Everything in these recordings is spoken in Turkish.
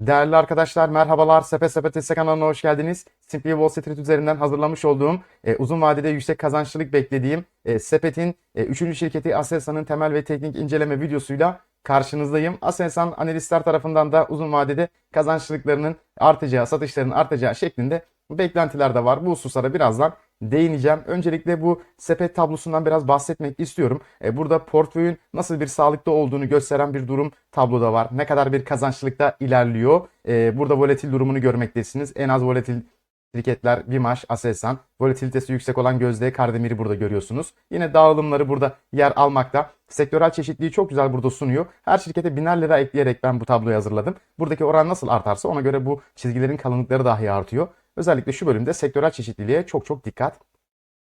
Değerli arkadaşlar merhabalar. Sepe Sepet Hisse kanalına hoş geldiniz. Simply Wall Street üzerinden hazırlamış olduğum e, uzun vadede yüksek kazançlılık beklediğim e, Sepet'in 3. şirketi Aselsan'ın temel ve teknik inceleme videosuyla karşınızdayım. Aselsan analistler tarafından da uzun vadede kazançlılıklarının artacağı, satışların artacağı şeklinde beklentiler de var. Bu hususlara birazdan değineceğim. Öncelikle bu sepet tablosundan biraz bahsetmek istiyorum. E, burada portföyün nasıl bir sağlıkta olduğunu gösteren bir durum tabloda var. Ne kadar bir kazançlılıkta ilerliyor. E, burada volatil durumunu görmektesiniz. En az volatil şirketler Bimaş, Aselsan, volatilitesi yüksek olan Gözde, Kardemir'i burada görüyorsunuz. Yine dağılımları burada yer almakta. Sektörel çeşitliliği çok güzel burada sunuyor. Her şirkete biner lira ekleyerek ben bu tabloyu hazırladım. Buradaki oran nasıl artarsa ona göre bu çizgilerin kalınlıkları dahi artıyor. Özellikle şu bölümde sektörel çeşitliliğe çok çok dikkat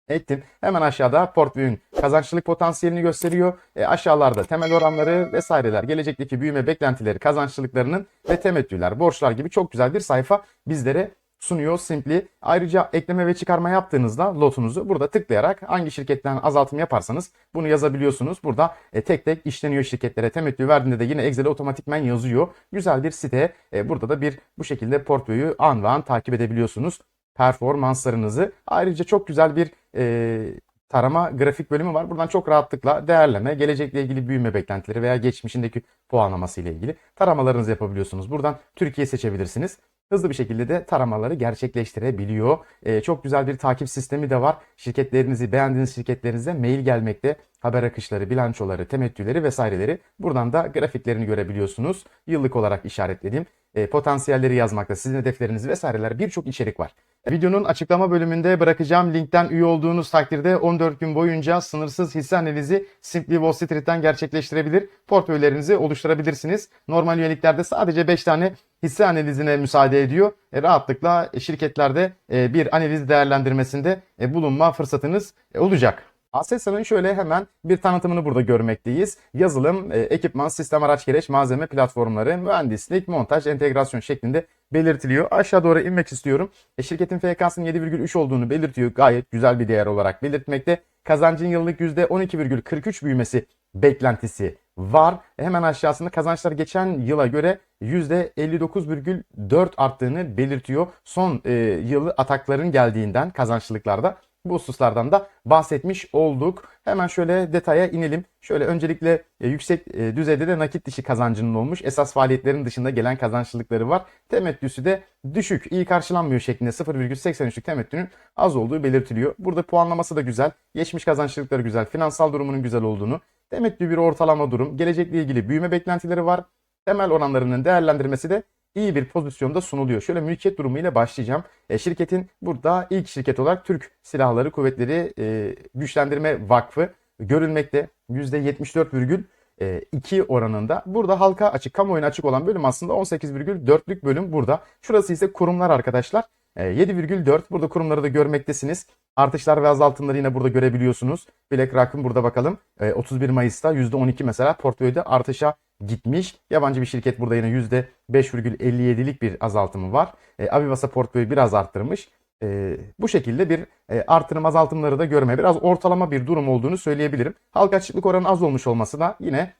ettim. Hemen aşağıda portföyün kazançlılık potansiyelini gösteriyor. E, aşağılarda temel oranları vesaireler, gelecekteki büyüme beklentileri, kazançlılıklarının ve temettüler, borçlar gibi çok güzel bir sayfa bizlere sunuyor Simply. Ayrıca ekleme ve çıkarma yaptığınızda lotunuzu burada tıklayarak hangi şirketten azaltım yaparsanız bunu yazabiliyorsunuz. Burada e, tek tek işleniyor şirketlere. Temettü verdiğinde de yine Excel'e otomatikmen yazıyor. Güzel bir site. E, burada da bir bu şekilde portföyü an ve an takip edebiliyorsunuz performanslarınızı. Ayrıca çok güzel bir e, tarama grafik bölümü var. Buradan çok rahatlıkla değerleme, gelecekle ilgili büyüme beklentileri veya geçmişindeki puanlaması ile ilgili taramalarınızı yapabiliyorsunuz. Buradan Türkiye seçebilirsiniz. Hızlı bir şekilde de taramaları gerçekleştirebiliyor. E, çok güzel bir takip sistemi de var. Şirketlerinizi, beğendiğiniz şirketlerinize mail gelmekte. Haber akışları, bilançoları, temettüleri vesaireleri. Buradan da grafiklerini görebiliyorsunuz. Yıllık olarak işaretlediğim e, potansiyelleri yazmakta, sizin hedefleriniz vesaireler birçok içerik var. Videonun açıklama bölümünde bırakacağım linkten üye olduğunuz takdirde 14 gün boyunca sınırsız hisse analizi Simply Wall Street'ten gerçekleştirebilir. Portföylerinizi oluşturabilirsiniz. Normal üyeliklerde sadece 5 tane hisse analizine müsaade ediyor. E, rahatlıkla şirketlerde e, bir analiz değerlendirmesinde e, bulunma fırsatınız e, olacak. Aselsan'ın şöyle hemen bir tanıtımını burada görmekteyiz. Yazılım, e, ekipman, sistem araç gereç, malzeme platformları, mühendislik, montaj, entegrasyon şeklinde belirtiliyor. Aşağı doğru inmek istiyorum. E, şirketin FK'sının 7,3 olduğunu belirtiyor. Gayet güzel bir değer olarak belirtmekte. Kazancın yıllık %12,43 büyümesi beklentisi var. E, hemen aşağısında kazançlar geçen yıla göre %59,4 arttığını belirtiyor. Son e, yılı atakların geldiğinden kazançlılıklarda bu hususlardan da bahsetmiş olduk. Hemen şöyle detaya inelim. Şöyle öncelikle e, yüksek e, düzeyde de nakit dışı kazancının olmuş. Esas faaliyetlerin dışında gelen kazançlılıkları var. Temettüsü de düşük, iyi karşılanmıyor şeklinde 0,83'lük temettünün az olduğu belirtiliyor. Burada puanlaması da güzel. Geçmiş kazançlılıkları güzel. Finansal durumunun güzel olduğunu. Temettü bir ortalama durum. Gelecekle ilgili büyüme beklentileri var. Temel oranlarının değerlendirmesi de iyi bir pozisyonda sunuluyor. Şöyle mülkiyet durumu ile başlayacağım. E, şirketin burada ilk şirket olarak Türk Silahları Kuvvetleri e, Güçlendirme Vakfı görülmekte. %74,2 oranında. Burada halka açık, kamuoyuna açık olan bölüm aslında 18,4'lük bölüm burada. Şurası ise kurumlar arkadaşlar. E, 7,4 burada kurumları da görmektesiniz. Artışlar ve azaltımları yine burada görebiliyorsunuz. BlackRock'ın burada bakalım. E, 31 Mayıs'ta %12 mesela portföyde artışa gitmiş. Yabancı bir şirket burada yine %5,57'lik bir azaltımı var. E, Avivasa portföyü biraz arttırmış. E, bu şekilde bir e, artırım azaltımları da görme biraz ortalama bir durum olduğunu söyleyebilirim. Halka açıklık oranı az olmuş olması da yine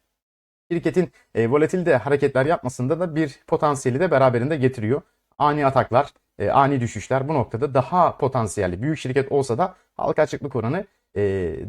şirketin e, volatilde hareketler yapmasında da bir potansiyeli de beraberinde getiriyor. Ani ataklar, e, ani düşüşler bu noktada daha potansiyelli. Büyük şirket olsa da halka açıklık oranı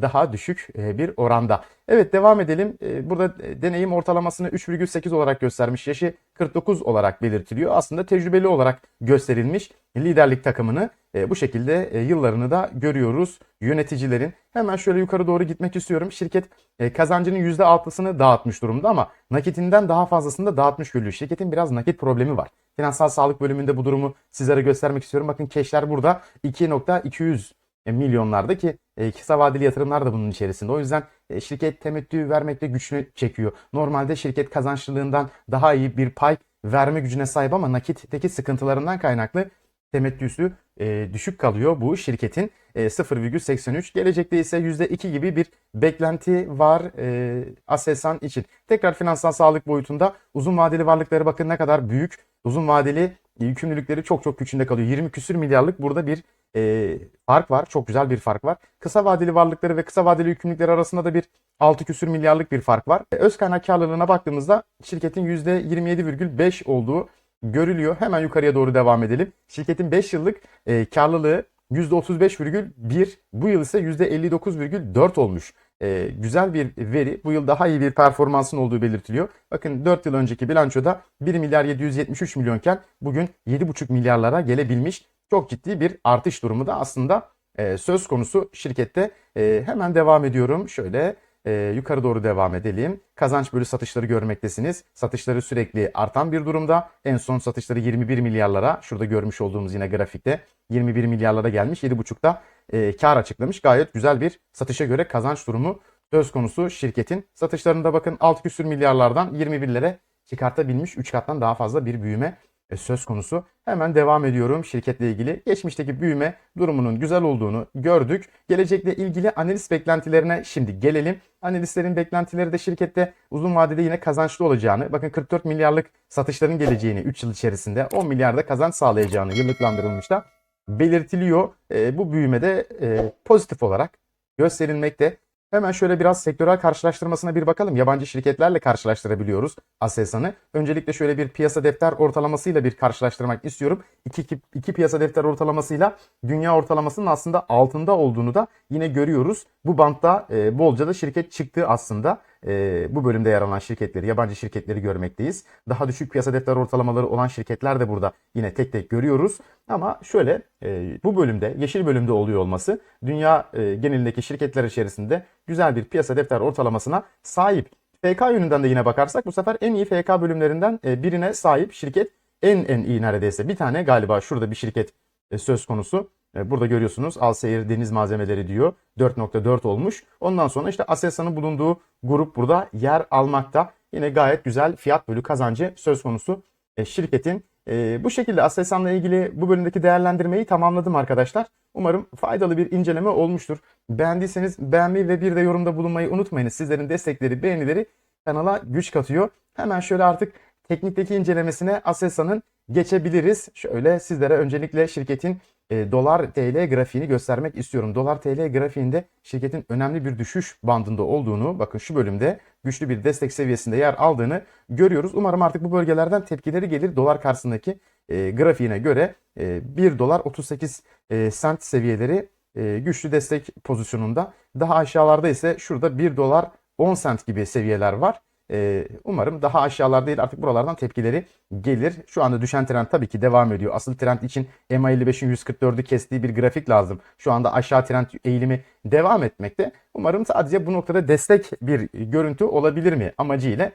daha düşük e, bir oranda. Evet devam edelim. E, burada deneyim ortalamasını 3,8 olarak göstermiş. Yaşı 49 olarak belirtiliyor. Aslında tecrübeli olarak gösterilmiş liderlik takımını bu şekilde yıllarını da görüyoruz yöneticilerin. Hemen şöyle yukarı doğru gitmek istiyorum. Şirket kazancının %6'sını dağıtmış durumda ama nakitinden daha fazlasını da dağıtmış görülüyor. Şirketin biraz nakit problemi var. Finansal sağlık bölümünde bu durumu sizlere göstermek istiyorum. Bakın keşler burada 2.200 milyonlarda ki e, kısa vadeli yatırımlar da bunun içerisinde. O yüzden e, şirket temettü vermekte güçlü çekiyor. Normalde şirket kazançlılığından daha iyi bir pay verme gücüne sahip ama nakitteki sıkıntılarından kaynaklı temettüsü e, düşük kalıyor bu şirketin. E, 0,83 gelecekte ise %2 gibi bir beklenti var e, Aselsan için. Tekrar finansal sağlık boyutunda uzun vadeli varlıkları bakın ne kadar büyük. Uzun vadeli yükümlülükleri çok çok güçünde kalıyor. 20 küsür milyarlık burada bir e, fark var. Çok güzel bir fark var. Kısa vadeli varlıkları ve kısa vadeli yükümlülükler arasında da bir 6 küsür milyarlık bir fark var. E, öz kaynak karlılığına baktığımızda şirketin %27,5 olduğu görülüyor. Hemen yukarıya doğru devam edelim. Şirketin 5 yıllık e, karlılığı %35,1 bu yıl ise %59,4 olmuş. E, güzel bir veri. Bu yıl daha iyi bir performansın olduğu belirtiliyor. Bakın 4 yıl önceki bilançoda 1 milyar 773 milyonken bugün 7,5 milyarlara gelebilmiş. Çok ciddi bir artış durumu da aslında e, söz konusu şirkette. E, hemen devam ediyorum. Şöyle e, yukarı doğru devam edelim. Kazanç bölü satışları görmektesiniz. Satışları sürekli artan bir durumda. En son satışları 21 milyarlara şurada görmüş olduğumuz yine grafikte 21 milyarlara gelmiş. 7,5'da e, kar açıklamış. Gayet güzel bir satışa göre kazanç durumu söz konusu şirketin. Satışlarında bakın 6 küsür milyarlardan 21'lere çıkartabilmiş. 3 kattan daha fazla bir büyüme söz konusu. Hemen devam ediyorum şirketle ilgili. Geçmişteki büyüme durumunun güzel olduğunu gördük. Gelecekle ilgili analiz beklentilerine şimdi gelelim. Analistlerin beklentileri de şirkette uzun vadede yine kazançlı olacağını, bakın 44 milyarlık satışların geleceğini 3 yıl içerisinde 10 milyarda kazanç sağlayacağını yıllıklandırılmış da belirtiliyor. E, bu büyümede e, pozitif olarak gösterilmekte. Hemen şöyle biraz sektörel karşılaştırmasına bir bakalım. Yabancı şirketlerle karşılaştırabiliyoruz Aselsan'ı. Öncelikle şöyle bir piyasa defter ortalamasıyla bir karşılaştırmak istiyorum. İki, iki, iki piyasa defter ortalamasıyla dünya ortalamasının aslında altında olduğunu da yine görüyoruz. Bu bantta e, bolca da şirket çıktı aslında. E, bu bölümde yer alan şirketleri, yabancı şirketleri görmekteyiz. Daha düşük piyasa defter ortalamaları olan şirketler de burada yine tek tek görüyoruz. Ama şöyle e, bu bölümde, yeşil bölümde oluyor olması dünya e, genelindeki şirketler içerisinde güzel bir piyasa defter ortalamasına sahip. FK yönünden de yine bakarsak bu sefer en iyi FK bölümlerinden e, birine sahip şirket en en iyi neredeyse bir tane galiba şurada bir şirket e, söz konusu. E, Burada görüyorsunuz Alseyir Deniz Malzemeleri diyor 4.4 olmuş. Ondan sonra işte Aselsan'ın bulunduğu grup burada yer almakta. Yine gayet güzel fiyat bölü kazancı söz konusu e, şirketin. E, bu şekilde Aselsan'la ilgili bu bölümdeki değerlendirmeyi tamamladım arkadaşlar. Umarım faydalı bir inceleme olmuştur. Beğendiyseniz beğenmeyi ve bir de yorumda bulunmayı unutmayınız. Sizlerin destekleri, beğenileri kanala güç katıyor. Hemen şöyle artık teknikteki incelemesine Aselsan'ın geçebiliriz. Şöyle sizlere öncelikle şirketin e, dolar TL grafiğini göstermek istiyorum. Dolar TL grafiğinde şirketin önemli bir düşüş bandında olduğunu bakın şu bölümde güçlü bir destek seviyesinde yer aldığını görüyoruz. Umarım artık bu bölgelerden tepkileri gelir. Dolar karşısındaki e, grafiğine göre e, 1 dolar 38 e, sent seviyeleri e, güçlü destek pozisyonunda. Daha aşağılarda ise şurada 1 dolar 10 sent gibi seviyeler var. Ee, umarım daha aşağılar değil artık buralardan tepkileri gelir. Şu anda düşen trend tabii ki devam ediyor. Asıl trend için MA55'in 144'ü kestiği bir grafik lazım. Şu anda aşağı trend eğilimi devam etmekte. Umarım sadece bu noktada destek bir görüntü olabilir mi amacıyla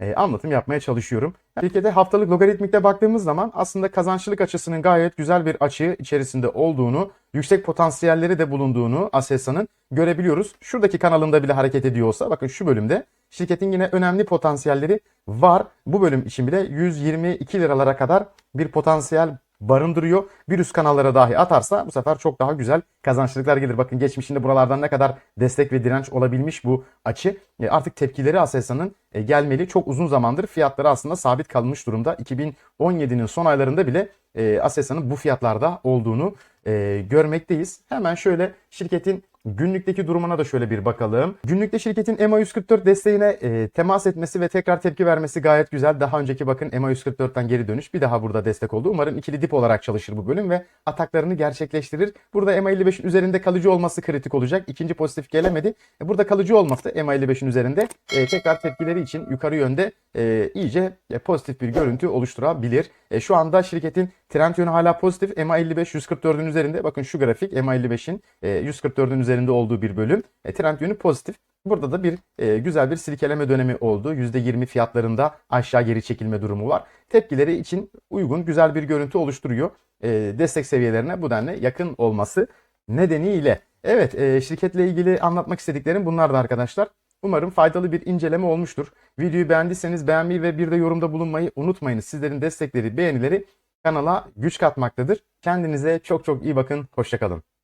e, anlatım yapmaya çalışıyorum. Şirkete haftalık logaritmikte baktığımız zaman aslında kazançlılık açısının gayet güzel bir açı içerisinde olduğunu, yüksek potansiyelleri de bulunduğunu Aselsan'ın görebiliyoruz. Şuradaki kanalında bile hareket ediyorsa bakın şu bölümde şirketin yine önemli potansiyelleri var. Bu bölüm için bile 122 liralara kadar bir potansiyel barındırıyor. Bir üst kanallara dahi atarsa bu sefer çok daha güzel kazançlılıklar gelir. Bakın geçmişinde buralardan ne kadar destek ve direnç olabilmiş bu açı. E, artık tepkileri Aselsan'ın e, gelmeli. Çok uzun zamandır fiyatları aslında sabit kalmış durumda. 2017'nin son aylarında bile e, Aselsan'ın bu fiyatlarda olduğunu e, görmekteyiz. Hemen şöyle şirketin Günlükteki durumuna da şöyle bir bakalım. Günlükte şirketin MA144 desteğine e, temas etmesi ve tekrar tepki vermesi gayet güzel. Daha önceki bakın MA144'ten geri dönüş bir daha burada destek oldu. Umarım ikili dip olarak çalışır bu bölüm ve ataklarını gerçekleştirir. Burada MA55'in üzerinde kalıcı olması kritik olacak. İkinci pozitif gelemedi. E, burada kalıcı olması MA55'in üzerinde e, tekrar tepkileri için yukarı yönde e, iyice e, pozitif bir görüntü oluşturabilir. E, şu anda şirketin trend yönü hala pozitif. MA55 144'ün üzerinde. Bakın şu grafik MA55'in e, 144'ün üzerinde olduğu bir bölüm. E, trend yönü pozitif. Burada da bir e, güzel bir silkeleme dönemi oldu. %20 fiyatlarında aşağı geri çekilme durumu var. Tepkileri için uygun güzel bir görüntü oluşturuyor. E, destek seviyelerine bu denli yakın olması nedeniyle. Evet e, şirketle ilgili anlatmak istediklerim bunlar da arkadaşlar. Umarım faydalı bir inceleme olmuştur. Videoyu beğendiyseniz beğenmeyi ve bir de yorumda bulunmayı unutmayınız. Sizlerin destekleri, beğenileri kanala güç katmaktadır. Kendinize çok çok iyi bakın. Hoşçakalın.